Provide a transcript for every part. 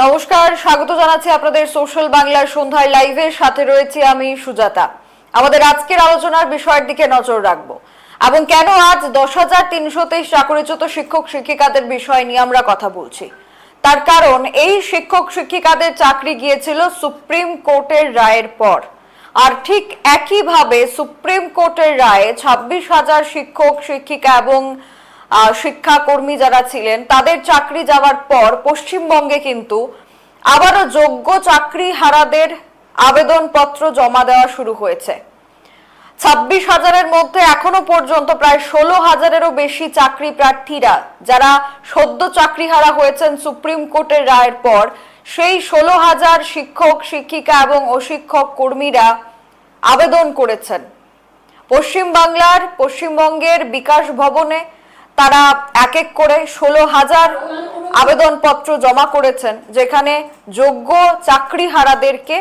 নমস্কার, স্বাগত জানাচ্ছি আপনাদের সোশ্যাল বাংলার সন্ধ্যায় লাইভে। সাথে রয়েছে আমি সুজাতা। আমাদের আজকের আলোচনার বিষয়ের দিকে নজর রাখব। এবং কেন আজ দশ হাজার তিনশো তেইশ চাকরিচ্যুত শিক্ষক শিক্ষিকাদের বিষয় নিয়ে আমরা কথা বলছি? তার কারণ, এই শিক্ষক শিক্ষিকাদের চাকরি গিয়েছিল সুপ্রিম কোর্টের রায়ের পর। আর ঠিক একইভাবে সুপ্রিম কোর্টের রায়ে ছাব্বিশ হাজার শিক্ষক, শিক্ষিকা এবং শিক্ষাকর্মী যারা ছিলেন, তাদের চাকরি যাওয়ার পর পশ্চিমবঙ্গে কিন্তু আবারও যোগ্য চাকরি হারাদের আবেদনপত্র জমা দেওয়া শুরু হয়েছে। ছাব্বিশ হাজারের মধ্যে এখনও পর্যন্ত প্রায় ষোলো হাজারেরও বেশি চাকরি প্রার্থীরা যারা সদ্য চাকরিহারা হয়েছেন সুপ্রিম কোর্টের রায়ের পর, সেই ষোলো হাজার শিক্ষক, শিক্ষিকা এবং অশিক্ষক কর্মীরা আবেদন করেছেন। পশ্চিম বাংলার পশ্চিমবঙ্গের বিকাশ ভবনে তারা এক এক করে ষোলো হাজার আবেদনপত্র জমা করেছেন, যেখানে যোগ্য চাকরিহারাদেরকে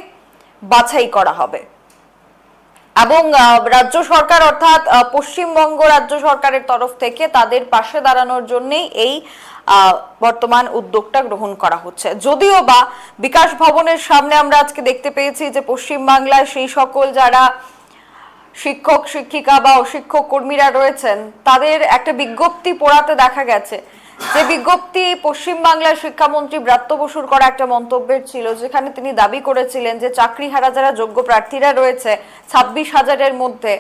বাছাই করা হবে। এবং রাজ্য সরকার অর্থাৎ পশ্চিমবঙ্গ রাজ্য সরকারের তরফ থেকে তাদের পাশে দাঁড়ানোর জন্যেই এই বর্তমান উদ্যোগটা গ্রহণ করা হচ্ছে। যদিও বা বিকাশ ভবনের সামনে আমরা আজকে দেখতে পেয়েছি যে পশ্চিমবাংলায় সেই সকল যারা শিক্ষক, শিক্ষিকা বা অশিক্ষক কর্মীরা রয়েছেন। তাদের একটা বিজ্ঞপ্তি পড়াতে দেখা গেছে। যে বিজ্ঞপ্তি পশ্চিমবাংলার শিক্ষামন্ত্রী ব্রাত্য বসুর করা একটা মন্তব্যের ছিল, যেখানে তিনি দাবি করেছিলেন যে চাকরিহারা যারা যোগ্য প্রার্থীরা রয়েছে, ছাব্বিশ হাজারের মধ্যে,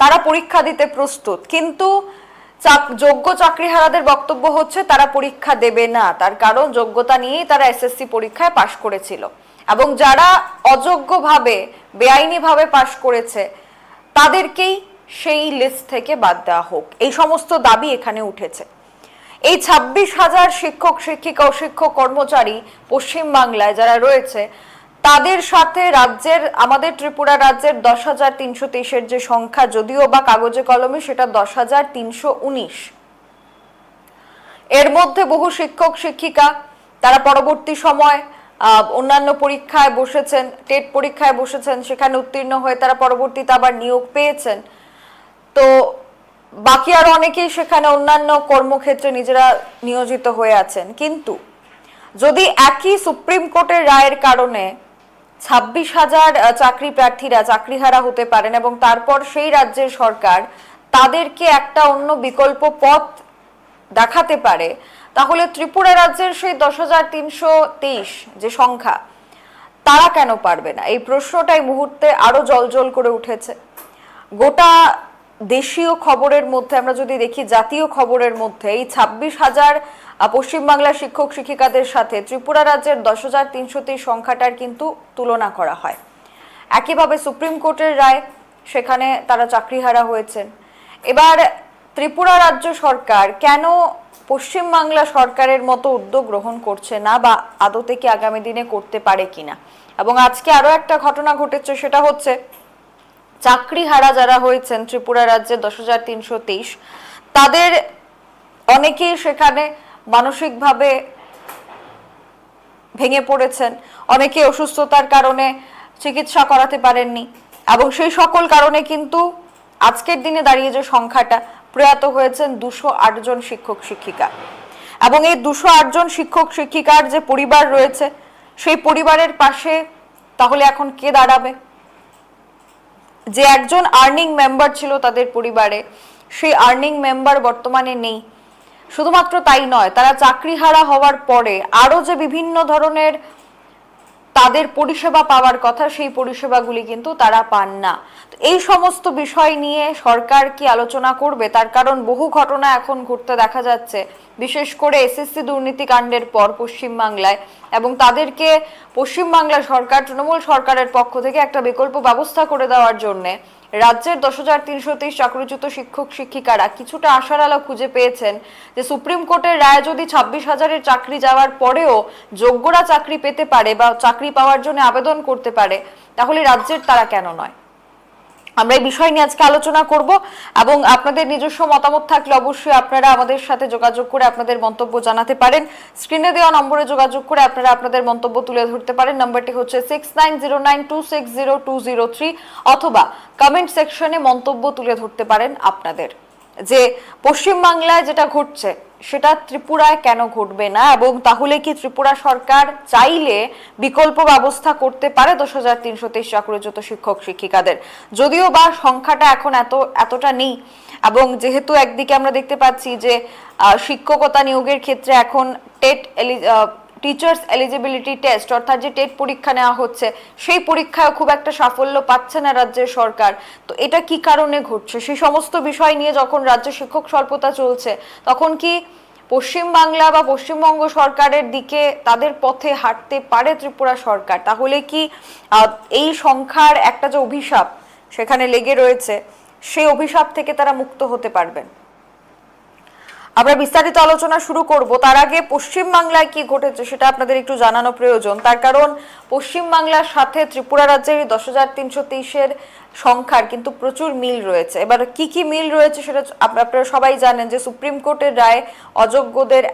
তারা পরীক্ষা দিতে প্রস্তুত। কিন্তু যোগ্য চাকরিহারাদের বক্তব্য হচ্ছে, তারা পরীক্ষা দেবে না। তার কারণ যোগ্যতা নিয়েই তারা এসএসসি পরীক্ষায় পাশ করেছিল। এবং যারা অযোগ্যভাবে, বেআইনিভাবে পাশ করেছে তাদেরকেই সেই লিস্ট থেকে বাদ দেওয়া হোক। এই সমস্ত দাবি এখানে উঠেছে। এই ছাব্বিশ হাজার শিক্ষক, শিক্ষিকা ও শিক্ষক কর্মচারী পশ্চিমবাংলায় যারা রয়েছে, তাদের সাথে রাজ্যের, আমাদের ত্রিপুরা রাজ্যের দশ হাজার তিনশো তেইশের যে সংখ্যা, যদিও বা কাগজে কলমে সেটা দশ হাজার তিনশো উনিশ। এর মধ্যে বহু শিক্ষক, শিক্ষিকা, তারা পরবর্তী সময় অন্যান্য পরীক্ষায় বসেছেন, টেট পরীক্ষায় বসেছেন, সেখানে উত্তীর্ণ হয়ে তারা পরবর্তীতে আবার নিয়োগ পেয়েছেন। তো বাকি আরও অনেকেই সেখানে অন্যান্য কর্মক্ষেত্রে নিজেরা নিয়োজিত হয়ে আছেন। কিন্তু যদি একই সুপ্রিম কোর্টের রায়ের কারণে ছাব্বিশ হাজার চাকরি প্রার্থীরা চাকরিহারা হতে পারেন এবং তারপর সেই রাজ্যের সরকার তাদেরকে একটা অন্য বিকল্প পথ দেখাতে পারে তাহলে ত্রিপুরা রাজ্যের সেই দশ হাজার তিনশো তেইশ যে সংখ্যা, তারা কেন পারবে না? এই প্রশ্নটাই মুহূর্তে আরও জলজল করে উঠেছে। গোটা দেশীয় খবরের মধ্যে, আমরা যদি দেখি জাতীয় খবরের মধ্যে, এই ছাব্বিশ হাজার পশ্চিমবাংলার শিক্ষক শিক্ষিকাদের সাথে ত্রিপুরা রাজ্যের দশ হাজার তিনশো তেইশ সংখ্যাটার কিন্তু তুলনা করা হয়। একইভাবে সুপ্রিম কোর্টের রায়, সেখানে তারা চাকরিহারা হয়েছেন। এবার ত্রিপুরা রাজ্য সরকার কেন পশ্চিমবাংলা সরকারের মতো উদ্যোগ গ্রহণ করছে না বা আদতে কি আগামী দিনে করতে পারে কিনা? এবং আজকে আরও একটা ঘটনা ঘটেছে, সেটা হচ্ছে চাকরিহারা যারা হয়েছেন ত্রিপুরা রাজ্যে দশ হাজার তিনশো তেইশ, তাদের অনেকেই সেখানে মানসিকভাবে ভেঙে পড়েছেন, অনেকে অসুস্থতার কারণে চিকিৎসা করাতে পারেননি এবং সেই সকল কারণে কিন্তু আজকের দিনে দাঁড়িয়ে যে সংখ্যাটা প্রয়াত হয়েছেন দুশো জন শিক্ষক শিক্ষিকা। এবং এই দুশো জন শিক্ষক শিক্ষিকার যে পরিবার রয়েছে, সেই পরিবারের পাশে তাহলে এখন কে দাঁড়াবে? যে একজন আর্নিং মেম্বার ছিল তাদের পরিবারে, সেই আর্নিং মেম্বার বর্তমানে নেই। শুধুমাত্র তাই নয়, তারা চাকরিহারা হওয়ার পরে আরও যে বিভিন্ন ধরনের তাদের পরিষেবা পাওয়ার কথা, সেই পরিষেবাগুলি কিন্তু তারা পান না। এই সমস্ত বিষয় নিয়ে সরকার কি আলোচনা করবে? তার কারণ বহু ঘটনা এখন ঘটতে দেখা যাচ্ছে। বিশেষ করে এসএসসি দুর্নীতিকাণ্ডের পর পশ্চিমবাংলায় এবং তাদেরকে পশ্চিমবাংলা সরকার, তৃণমূল সরকারের পক্ষ থেকে একটা বিকল্প ব্যবস্থা করে দেওয়ার জন্যে রাজ্যের দশ হাজার তিনশো তেইশ চাকরিচ্যুত শিক্ষক শিক্ষিকারা কিছুটা আশার আলো খুঁজে পেয়েছেন যে সুপ্রিম কোর্টের রায় যদি ছাব্বিশ হাজারের চাকরি যাওয়ার পরেও যোগ্যরা চাকরি পেতে পারে বা চাকরি পাওয়ার জন্য আবেদন করতে পারে, তাহলে রাজ্যের তারা কেন নয়? আমরা এই বিষয় নিয়ে আজকে আলোচনা করব এবং আপনাদের নিজস্ব মতামত থাকলে অবশ্যই আপনারা আমাদের সাথে যোগাযোগ করে আপনাদের মন্তব্য জানাতে পারেন। স্ক্রিনে দেওয়া নম্বরে যোগাযোগ করে আপনারা আপনাদের মন্তব্য তুলে ধরতে পারেন। নম্বরটি হচ্ছে six nine zero nine two six zero two zero three অথবা কমেন্ট সেকশনে মন্তব্য তুলে ধরতে পারেন আপনাদের। যে পশ্চিমবাংলায় যেটা ঘটছে, সেটা ত্রিপুরায় কেন ঘটবে না? এবং তাহলে কি ত্রিপুরা সরকার চাইলে বিকল্প ব্যবস্থা করতে পারে দশ হাজার তিনশো তেইশ চাকরিচ্যুত শিক্ষক, শিক্ষিকাদের? যদিও বা সংখ্যাটা এখন এত, এতটা নেই। এবং যেহেতু একদিকে আমরা দেখতে পাচ্ছি যে শিক্ষকতা নিয়োগের ক্ষেত্রে এখন টেট টিচার্স এলিজিবিলিটি টেস্ট অর্থাৎ যে টেট পরীক্ষা নেওয়া হচ্ছে, সেই পরীক্ষায় খুব একটা সাফল্য পাচ্ছে না রাজ্যের সরকার। তো এটা কি কারণে ঘটছে? সেই সমস্ত বিষয় নিয়ে যখন রাজ্য শিক্ষক স্বল্পতা চলছে, তখন কি পশ্চিমবাংলা বা পশ্চিমবঙ্গ সরকারের দিকে তাদের পথে হাঁটতে পারে ত্রিপুরা সরকার? তাহলে কি এই সংখ্যার একটা যে অভিশাপ সেখানে লেগে রয়েছে, সেই অভিশাপ থেকে তারা মুক্ত হতে পারবেন? আমরা বিস্তারিত আলোচনা শুরু করব। তার আগে পশ্চিমবাংলায় কি ঘটেছে সেটা আপনাদের একটু জানানো প্রয়োজন। তার কারণ, পশ্চিমবাংলার সাথে ত্রিপুরা রাজ্যের দশ হাজার তিনশো তেইশের সংখ্যার কিন্তু প্রচুর মিল রয়েছে। এবার কি কি মিল রয়েছে সেটা আপনারা সবাই জানেন যে সুপ্রিম কোর্টের রায় অযোগ্যদের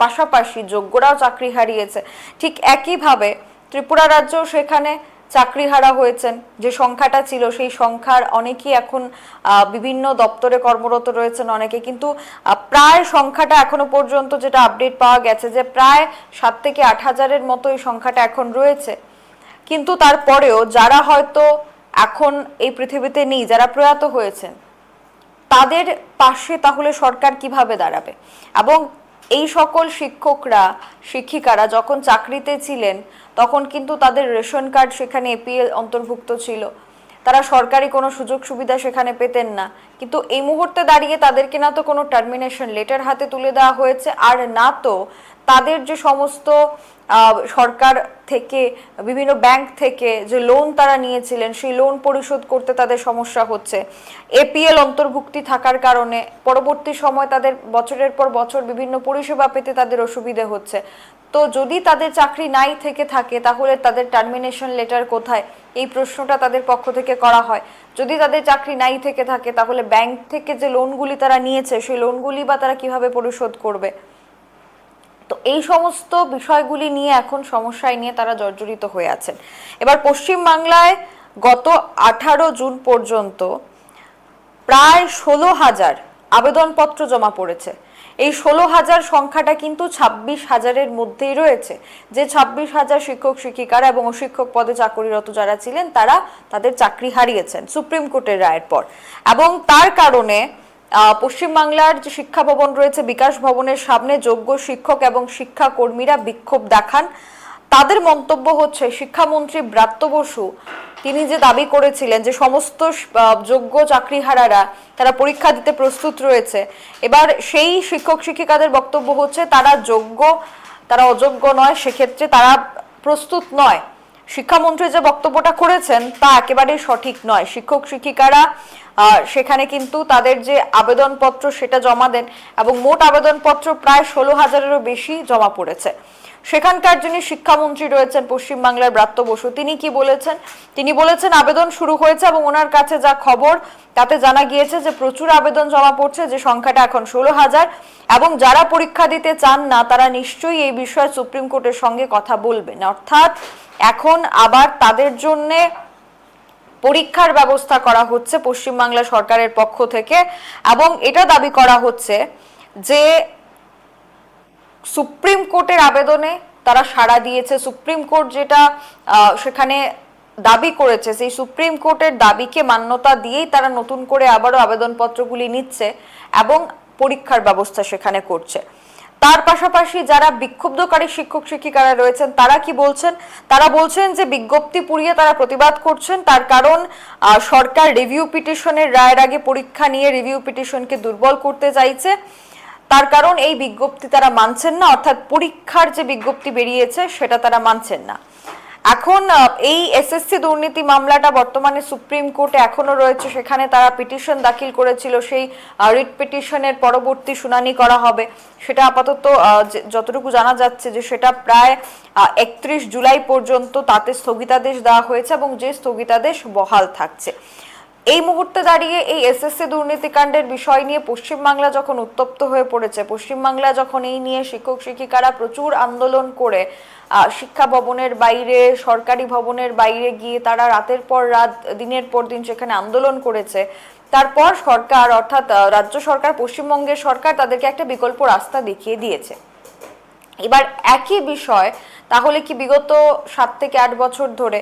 পাশাপাশি যোগ্যরাও চাকরি হারিয়েছে। ঠিক একইভাবে ত্রিপুরা রাজ্য সেখানে চাকরিহারা হয়েছেন। যে সংখ্যাটা ছিল, সেই সংখ্যার অনেকেই এখন বিভিন্ন দপ্তরে কর্মরত রয়েছেন অনেকে। কিন্তু প্রায় সংখ্যাটা এখনও পর্যন্ত যেটা আপডেট পাওয়া গেছে যে প্রায় সাত থেকে আট হাজারের মতো এই সংখ্যাটা এখন রয়েছে। কিন্তু তারপরেও যারা হয়তো এখন এই পৃথিবীতে নেই, যারা প্রয়াত হয়েছেন, তাদের পাশে তাহলে সরকার কীভাবে দাঁড়াবে? এবং এই সকল শিক্ষকরা, শিক্ষিকারা যখন চাকরিতে ছিলেন, তখন কিন্তু তাদের রেশন কার্ড সেখানে এপিএল অন্তর্ভুক্ত ছিল। তারা সরকারি কোনো সুযোগ সুবিধা সেখানে পেতেন না। কিন্তু এই মুহূর্তে দাঁড়িয়ে তাদেরকে না তো কোনো টার্মিনেশন লেটার হাতে তুলে দেওয়া হয়েছে, আর না তো তাদের যে সমস্ত সরকার থেকে, বিভিন্ন ব্যাংক থেকে যে লোন তারা নিয়েছিলেন, সেই লোন পরিশোধ করতে তাদের সমস্যা হচ্ছে। এপিএল অন্তর্ভুক্তি থাকার কারণে পরবর্তী সময় তাদের বছরের পর বছর বিভিন্ন পরিষেবা পেতে তাদের অসুবিধে হচ্ছে। তো যদি তাদের চাকরি নাই থেকে থাকে, তাহলে তাদের টার্মিনেশন লেটার কোথায়? এই প্রশ্নটা তাদের পক্ষ থেকে করা হয়। যদি তাদের চাকরি নাই থেকে থাকে, তাহলে ব্যাংক থেকে যে লোনগুলি তারা নিয়েছে, সেই লোনগুলি বা তারা কীভাবে পরিশোধ করবে? তো এই সমস্ত বিষয়গুলি নিয়ে এখন সমস্যায় নিয়ে তারা জর্জরিত হয়ে আছেন। এবার পশ্চিমবাংলায় গত আঠারো জুন পর্যন্ত প্রায় ষোলো হাজার আবেদনপত্র জমা পড়েছে। এই ষোলো হাজার সংখ্যাটা কিন্তু ছাব্বিশ হাজারের মধ্যেই রয়েছে। যে ছাব্বিশ হাজার শিক্ষক, শিক্ষিকারা এবং অশিক্ষক পদে চাকরিরত যারা ছিলেন, তারা তাদের চাকরি হারিয়েছেন সুপ্রিম কোর্টের রায়ের পর। এবং তার কারণে পশ্চিমবাংলার যে শিক্ষা ভবন রয়েছে, বিকাশ ভবনের সামনে যোগ্য শিক্ষক এবং শিক্ষাকর্মীরা বিক্ষোভ দেখান। তাদের মন্তব্য হচ্ছে, শিক্ষামন্ত্রী ব্রাত্য বসু, তিনি যে দাবি করেছিলেন যে সমস্ত যোগ্য চাকরিহারারা, তারা পরীক্ষা দিতে প্রস্তুত রয়েছে, এবার সেই শিক্ষক শিক্ষিকাদের বক্তব্য হচ্ছে, তারা যোগ্য, তারা অযোগ্য নয়, সেক্ষেত্রে তারা প্রস্তুত নয়। শিক্ষামন্ত্রী যে বক্তব্যটা করেছেন তা একেবারেই সঠিক নয়। শিক্ষক, শিক্ষিকারা সেখানে কিন্তু তাদের যে আবেদনপত্র সেটা জমা দেন এবং মোট আবেদনপত্র প্রায় ষোলো হাজারেরও বেশি জমা পড়েছে। সেখানকার যিনি শিক্ষামন্ত্রী রয়েছেন পশ্চিমবাংলার ব্রাত্য বসু, তিনি কি বলেছেন? তিনি বলেছেন, আবেদন শুরু হয়েছে এবং ওনার কাছে যা খবর, তাতে জানা গিয়েছে যে প্রচুর আবেদন জমা পড়ছে, যে সংখ্যাটা এখন ষোলো হাজার এবং যারা পরীক্ষা দিতে চান না, তারা নিশ্চয়ই এই বিষয়ে সুপ্রিম কোর্টের সঙ্গে কথা বলবেন। অর্থাৎ এখন আবার তাদের জন্যে পরীক্ষার ব্যবস্থা করা হচ্ছে পশ্চিমবাংলা সরকারের পক্ষ থেকে এবং এটা দাবি করা হচ্ছে যে সুপ্রিম কোর্টের আবেদনে তারা সাড়া দিয়েছে। সুপ্রিম কোর্ট যেটা সেখানে দাবি করেছে। সেই সুপ্রিম কোর্টের দাবিকে মান্যতা দিয়েই তারা নতুন করে আবারও আবেদনপত্রগুলি নিচ্ছে এবং পরীক্ষার ব্যবস্থা সেখানে করছে। তার পাশাপাশি যারা বিক্ষুব্ধকারী শিক্ষক শিক্ষিকারা রয়েছেন, তারা কি বলছেন? তারা বলছেন যে বিজ্ঞপ্তি পুড়িয়ে তারা প্রতিবাদ করছেন, তার কারণ সরকার রিভিউ পিটিশনের রায়ের আগে পরীক্ষা নিয়ে রিভিউ পিটিশনকে দুর্বল করতে চাইছে। তার কারণ, এই বিজ্ঞপ্তি তারা মানছেন না, অর্থাৎ পরীক্ষার যে বিজ্ঞপ্তি বেরিয়েছে, সেটা তারা মানছেন না। এখন এই এসএসসি দুর্নীতি মামলাটা বর্তমানে সুপ্রিম কোর্টে এখনও রয়েছে। সেখানে তারা পিটিশন দাখিল করেছিল। সেই রিট পিটিশনের পরবর্তী শুনানি করা হবে। সেটা আপাতত যতটুকু জানা যাচ্ছে যে সেটা প্রায় একত্রিশ জুলাই পর্যন্ত তাতে স্থগিতাদেশ দেওয়া হয়েছে এবং যে স্থগিতাদেশ বহাল থাকছে। এই মুহূর্তে দাঁড়িয়ে এই এসএসসি দুর্নীতিকাণ্ডের বিষয় নিয়ে পশ্চিমবাংলা যখন উত্তপ্ত হয়ে পড়েছে, পশ্চিমবাংলা যখন এই নিয়ে শিক্ষক শিক্ষিকারা প্রচুর আন্দোলন করে শিক্ষা ভবনের বাইরে, সরকারি ভবনের বাইরে গিয়ে তারা রাতের পর রাত, দিনের পর দিন সেখানে আন্দোলন করেছে। তারপর সরকার, অর্থাৎ রাজ্য সরকার, পশ্চিমবঙ্গের সরকার তাদেরকে একটা বিকল্প রাস্তা দেখিয়ে দিয়েছে। এবার একই বিষয়, তাহলে কি বিগত সাত থেকে আট বছর ধরে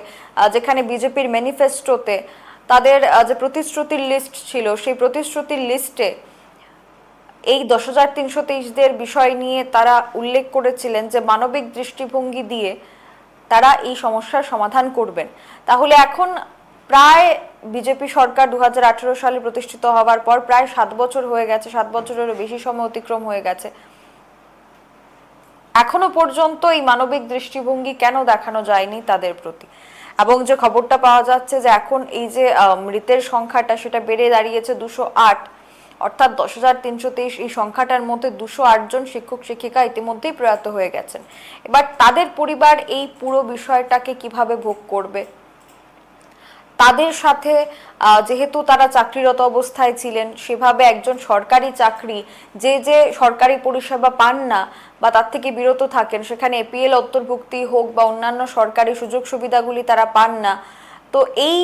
যেখানে বিজেপির ম্যানিফেস্টোতে তাদের যে প্রতিশ্রুতির লিস্ট ছিল, সেই প্রতিশ্রুতির লিস্টে এই দশ হাজার তিনশো তেইশদের বিষয় নিয়ে তারা উল্লেখ করেছিলেন যে মানবিক দৃষ্টিভঙ্গি দিয়ে তারা এই সমস্যার সমাধান করবেন। তাহলে এখন প্রায় বিজেপি সরকার দুহাজার আঠারো সালে প্রতিষ্ঠিত হওয়ার পর প্রায় সাত বছর হয়ে গেছে, সাত বছরেরও বেশি সময় অতিক্রম হয়ে গেছে। এখনও পর্যন্ত এই মানবিক দৃষ্টিভঙ্গি কেন দেখানো যায়নি তাদের প্রতি? এবং যে খবরটা পাওয়া যাচ্ছে যে এখন এই যে মৃতের সংখ্যাটা সেটা বেড়ে দাঁড়িয়েছে দুশো আট। অর্থাৎ দশ হাজার তিনশো তেইশ এই সংখ্যাটার মধ্যে দুশো জন শিক্ষক, শিক্ষিকা ইতিমধ্যেই প্রয়াত হয়ে গেছেন। এবার তাদের পরিবার এই পুরো বিষয়টাকে কীভাবে ভোগ করবে? তাদের সাথে যেহেতু তারা চাকরিরত অবস্থায় ছিলেন, সেভাবে একজন সরকারি চাকরি, যে যে সরকারি পরিষেবা পান না বা তার থেকে বিরত থাকেন, সেখানে এপিএল অন্তর্ভুক্তি হোক বা অন্যান্য সরকারি সুযোগ সুবিধাগুলি তারা পান না তো এই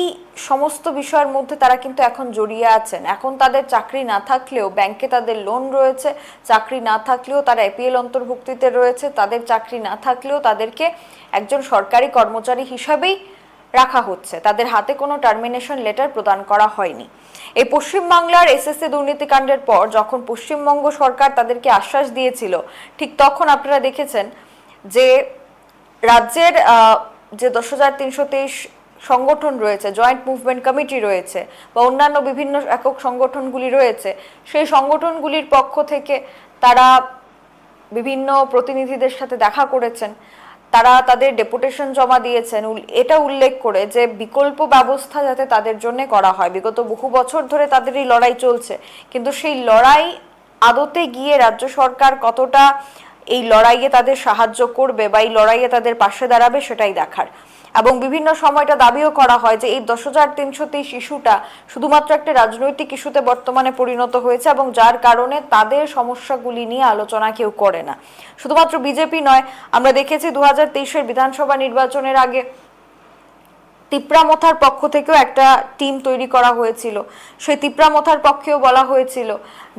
সমস্ত বিষয়ের মধ্যে তারা কিন্তু এখন জড়িয়ে আছেন। এখন তাদের চাকরি না থাকলেও ব্যাংকে তাদের লোন রয়েছে, চাকরি না থাকলেও তারা এপিএল অন্তর্ভুক্তিতে রয়েছে, তাদের চাকরি না থাকলেও তাদেরকে একজন সরকারি কর্মচারী হিসাবেই রাখা হচ্ছে। তাদের হাতে কোনো টার্মিনেশন লেটার প্রদান করা হয়নি। এই পশ্চিমবাংলার এসএসসি দুর্নীতিকাণ্ডের পর যখন পশ্চিমবঙ্গ সরকার তাদেরকে আশ্বাস দিয়েছিল, ঠিক তখন আপনারা দেখেছেন যে রাজ্যের যে দশ হাজার তিনশো তেইশ সংগঠন রয়েছে জয়েন্ট মুভমেন্ট কমিটি রয়েছে বা অন্যান্য বিভিন্ন একক সংগঠনগুলি রয়েছে, সেই সংগঠনগুলির পক্ষ থেকে তারা বিভিন্ন প্রতিনিধিদের সাথে দেখা করেছেন। তারা তাদের ডেপুটেশন জমা দিয়েছেন। এটা উল্লেখ করে যে বিকল্প ব্যবস্থা যাতে তাদের জন্য করা হয়। বিগত বহু বছর ধরে তাদের এই লড়াই চলছে। কিন্তু সেই লড়াই আদতে গিয়ে রাজ্য সরকার কতটা এই লড়াইয়ে তাদের সাহায্য করবে বা এই লড়াইয়ে তাদের পাশে দাঁড়াবে সেটাই দেখার। এবং বিভিন্ন সময়টা দাবিও করা হয় যে এই দশ হাজার তিনশো তেইশ ইস্যুটা শুধুমাত্র একটা রাজনৈতিক ইস্যুতে বর্তমানে পরিণত হয়েছে এবং যার কারণে তাদের সমস্যাগুলি নিয়ে আলোচনা কেউ করে না। শুধুমাত্র বিজেপি নয়, আমরা দেখেছি দু হাজার তেইশের বিধানসভা নির্বাচনের আগে তিপ্রামথার পক্ষ থেকেও একটা টিম তৈরি করা হয়েছিল। সেই তিপ্রামথার পক্ষেও বলা হয়েছিল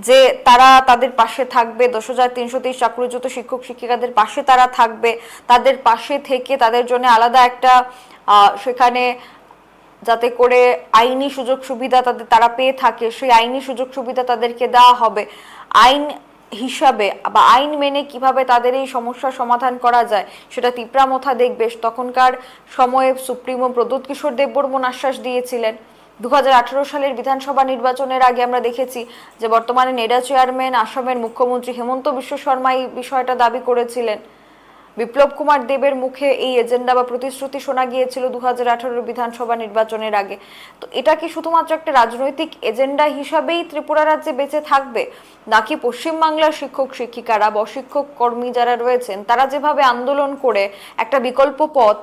যে তারা তাদের পাশে থাকবে। দশ হাজার তিনশো তেইশ চাকরিচ্যুত শিক্ষক শিক্ষিকাদের পাশে তারা থাকবে। তাদের পাশে থেকে তাদের জন্য আলাদা একটা সেখানে যাতে করে আইনি সুযোগ সুবিধা তাদের, তারা পেয়ে থাকে। সেই আইনি সুযোগ সুবিধা তাদেরকে দেওয়া হবে। আইন হিসাবে বা আইন মেনে কীভাবে তাদের এই সমস্যা সমাধান করা যায়, সেটা তিপ্রামথা দেখবে। তখনকার সময়ে সুপ্রিমো প্রদ্যুৎ কিশোর দেববর্মন আশ্বাস দিয়েছিলেন। দু হাজার আঠারো সালের বিধানসভা নির্বাচনের আগে আমরা দেখেছি যে বর্তমানে নেডা চেয়ারম্যান, আসামের মুখ্যমন্ত্রী হেমন্ত বিশ্ব শর্মা এই বিষয়টা দাবি করেছিলেন। বিপ্লব কুমার দেবের মুখে এই এজেন্ডা বা প্রতিশ্রুতি শোনা গিয়েছিল দু হাজার বিধানসভা নির্বাচনের আগে। তো এটা কি শুধুমাত্র একটা রাজনৈতিক এজেন্ডা হিসাবেই ত্রিপুরা রাজ্যে বেঁচে থাকবে? নাকি পশ্চিমবাংলার শিক্ষক, শিক্ষিকারা বা শিক্ষক কর্মী যারা রয়েছেন, তারা যেভাবে আন্দোলন করে একটা বিকল্প পথ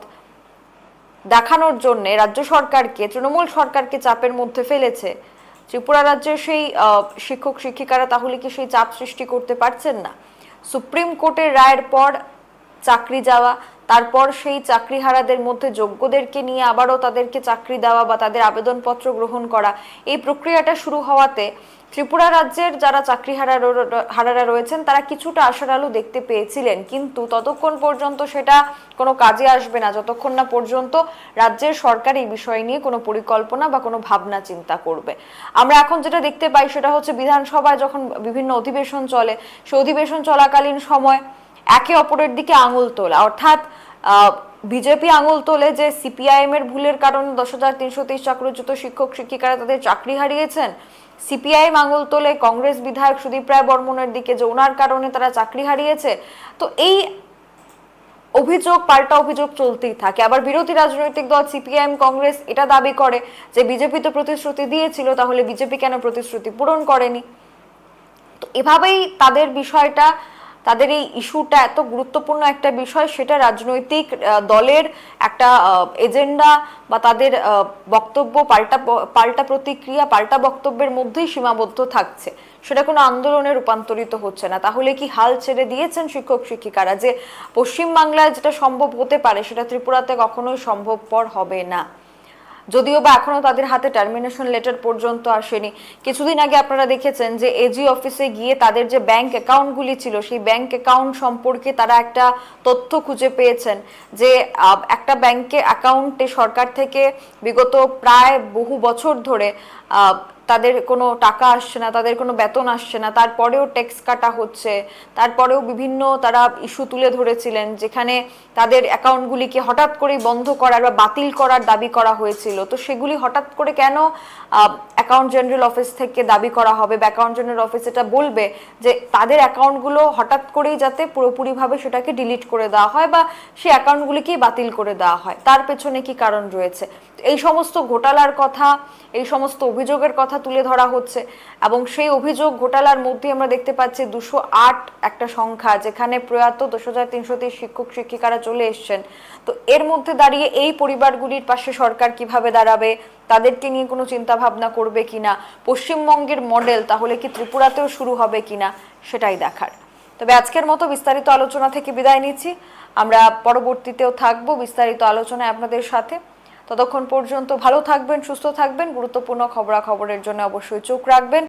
দেখানোর জন্য রাজ্য সরকারকে, তৃণমূল সরকারকে চাপের মধ্যে ফেলেছে, ত্রিপুরা রাজ্যের সেই শিক্ষক, শিক্ষিকারা তাহলে কি সেই চাপ সৃষ্টি করতে পারছেন না? সুপ্রিম কোর্টের রায়ের পর চাকরি যাওয়া, তারপর সেই চাকরিহারাদের মধ্যে যোগ্যদেরকে নিয়ে আবারও তাদেরকে চাকরি দেওয়া বা তাদের আবেদনপত্র গ্রহণ করা, এই প্রক্রিয়াটা শুরু হওয়াতে ত্রিপুরা রাজ্যের যারা চাকরিহারা হারারা রয়েছেন, তারা কিছুটা আশার আলো দেখতে পেয়েছিলেন। কিন্তু ততক্ষণ পর্যন্ত সেটা কোনো কাজে আসবে না। যতক্ষণ না পর্যন্ত রাজ্যের সরকার এই বিষয় নিয়ে কোনো পরিকল্পনা বা কোনো ভাবনা চিন্তা করবে। আমরা এখন যেটা দেখতে পাই সেটা হচ্ছে বিধানসভায় যখন বিভিন্ন অধিবেশন চলে সেই অধিবেশন চলাকালীন সময় একে অপরের দিকে আঙুল তোলা। অর্থাৎ বিজেপি আঙুল তোলে যে সিপিআইএম এর ভুলের কারণে দশ হাজার তিনশো তেইশ চাকরিচ্যুত শিক্ষক, শিক্ষিকারা তাদের চাকরি হারিয়েছেন, সিপিআইএম আঙুল তোলে কংগ্রেস বিধায়ক সুদীপ রায় বর্মনের দিকে যে ওনার কারণে তারা চাকরি হারিয়েছে। তো এই অভিযোগ, পাল্টা অভিযোগ চলতেই থাকে। আবার বিরোধী রাজনৈতিক দল সিপিআইএম, কংগ্রেস এটা দাবি করে যে বিজেপি তো প্রতিশ্রুতি দিয়েছিল, তাহলে বিজেপি কেন প্রতিশ্রুতি পূরণ করেনি? তো এভাবেই তাদের বিষয়টা তাদের এই ইস্যুটা এত গুরুত্বপূর্ণ একটা বিষয়, সেটা রাজনৈতিক দলের একটা এজেন্ডা বা তাদের বক্তব্য পাল্টা পাল্টা প্রতিক্রিয়া, পাল্টা বক্তব্যের মধ্যেই সীমাবদ্ধ থাকছে। সেটা কোনো আন্দোলনে রূপান্তরিত হচ্ছে না। তাহলে কি হাল ছেড়ে দিয়েছেন শিক্ষক, শিক্ষিকারা যে পশ্চিমবাংলায় যেটা সম্ভব হতে পারে, সেটা ত্রিপুরাতে কখনোই সম্ভবপর হবে না। যদিও বা এখনও তাদের হাতে টার্মিনেশন লেটার পর্যন্ত আসেনি। কিছুদিন আগে আপনারা দেখেছেন যে এজি অফিসে গিয়ে তাদের যে ব্যাংক অ্যাকাউন্টগুলি ছিল, সেই ব্যাংক অ্যাকাউন্ট সম্পর্কে তারা একটা তথ্য খুঁজে পেয়েছেন যে একটা ব্যাংকে অ্যাকাউন্টে সরকার থেকে বিগত প্রায় বহু বছর ধরে তাদের কোনো টাকা আসছে না, তাদের কোনো বেতন আসছে না, তারপরেও ট্যাক্স কাটা হচ্ছে, তারপরেও বিভিন্ন তারা ইস্যু তুলে ধরেছিলেন যেখানে তাদের অ্যাকাউন্টগুলিকে হঠাৎ করেই বন্ধ করার বা বাতিল করার দাবি করা হয়েছিল। তো সেগুলি হঠাৎ করে কেন অ্যাকাউন্ট জেনারেল অফিস থেকে দাবি করা হবে বা অ্যাকাউন্ট জেনারেল অফিস এটা বলবে যে তাদের অ্যাকাউন্টগুলো হঠাৎ করেই যাতে পুরোপুরিভাবে সেটাকে ডিলিট করে দেওয়া হয় বা সেই অ্যাকাউন্টগুলিকেই বাতিল করে দেওয়া হয়? তার পেছনে কি কারণ রয়েছে? এই সমস্ত ঘোটালার কথা, এই সমস্ত অভিযোগের কথা তুলে ধরা হচ্ছে। এবং সেই অভিযোগ ঘোটালার মধ্যে আমরা দেখতে পাচ্ছি দুশো আট একটা সংখ্যা, যেখানে প্রয়াত দশ হাজার তিনশো শিক্ষক, শিক্ষিকারা চলে এসছেন। তো এর মধ্যে দাঁড়িয়ে এই পরিবারগুলির পাশে সরকার কীভাবে দাঁড়াবে, তাদেরকে নিয়ে কোনো চিন্তা ভাবনা করবে কিনা, পশ্চিমবঙ্গের মডেল তাহলে কি ত্রিপুরাতেও শুরু হবে কিনা, সেটাই দেখার। তবে আজকের মতো বিস্তারিত আলোচনা থেকে বিদায় নিচ্ছি। আমরা পরবর্তীতেও থাকব বিস্তারিত আলোচনায় আপনাদের সাথে। ততক্ষণ পর্যন্ত ভালো থাকবেন সুস্থ থাকবেন। গুরুত্বপূর্ণ খবরাখবরের জন্য অবশ্যই চোখ রাখবেন।